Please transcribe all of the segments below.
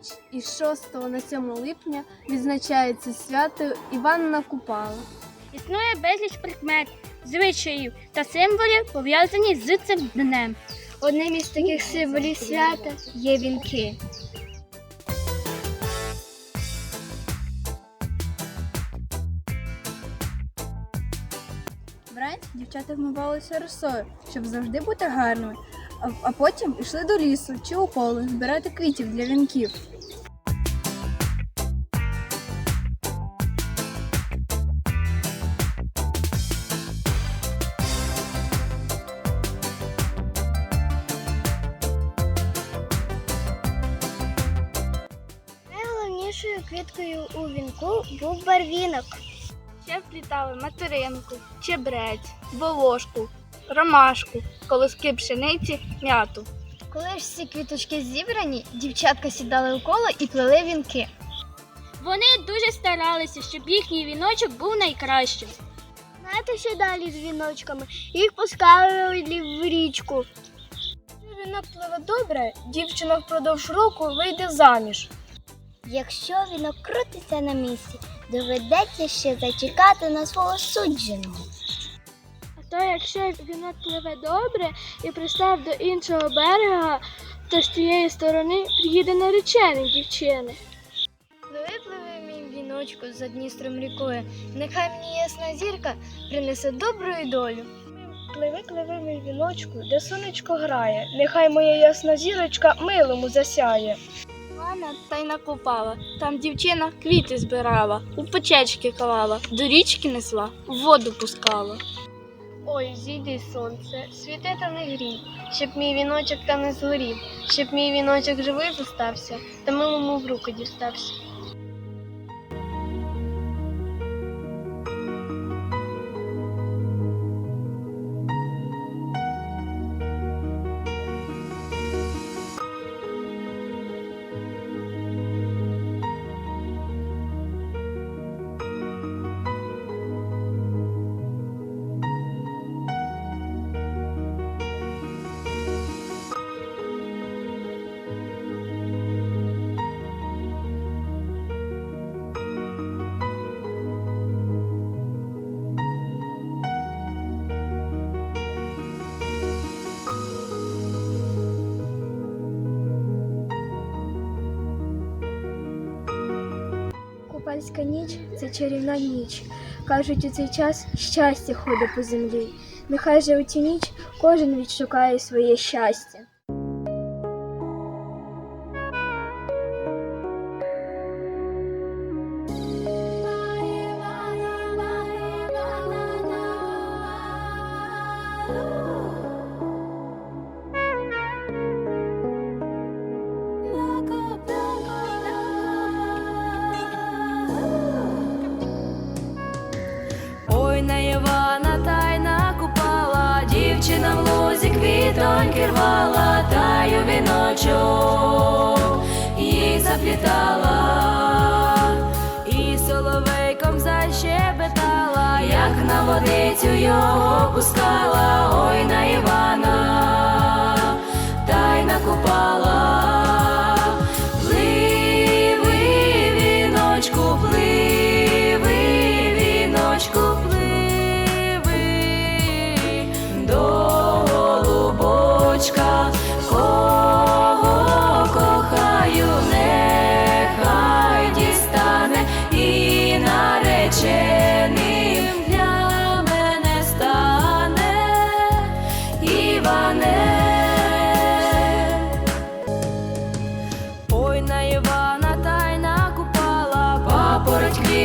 ніч із 6 на 7 липня відзначається свято Іванна Купала. Існує безліч прикмет, звичаїв та символів, пов'язані з цим днем. Одним із таких символів свята є вінки. Вранці дівчата вмивалися росою, щоб завжди бути гарними, а, а потім йшли до лісу чи у поле збирати квітів для вінків. Найголовнішою квіткою у вінку був барвінок. Ще вплітали материнку, чебрець, волошку, ромашку, колоски пшениці, м'яту. Коли ж всі квіточки зібрані, дівчатка сідали у коло і плели вінки. Вони дуже старалися, щоб їхній віночок був найкращим. Знаєте, що далі з віночками? Їх пускали в річку. Якщо вінок пливе добре, дівчина впродовж року вийде заміж. Якщо вінок крутиться на місці, доведеться ще зачекати на свого судженого. То якщо вінок пливе добре і пристав до іншого берега, то з тієї сторони приїде наречений дівчини. Пливи, пливи, мій віночку за Дністром рікою. Нехай мені ясна зірка принесе добру долю. Пливи, пливи, мій віночку, де сонечко грає, нехай моя ясна зірочка милому засяє. Вона та й накопала. Там дівчина квіти збирала, у печечки клала, до річки несла, в воду пускала. Ой, зійди сонце, світи та не грій, щоб мій віночок та не згорів, щоб мій віночок живий зостався, та милому в руки дістався. Купальська ніч це чарівна ніч. Кажуть, у цей час щастя ходить по землі. Нехай же у цю ніч кожен відшукає своє щастя. В лузі квітоньки рвала, та й у віночок. Їй заплітала, і соловейком защебетала, як на водицю його пускала, ой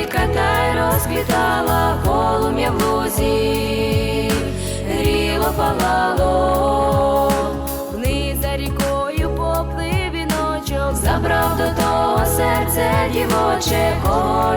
квітка та й розквітала, полум'я в лузі, гріло палало, вниз за рікою поплив віночок, забрав до того серце дівоче, кого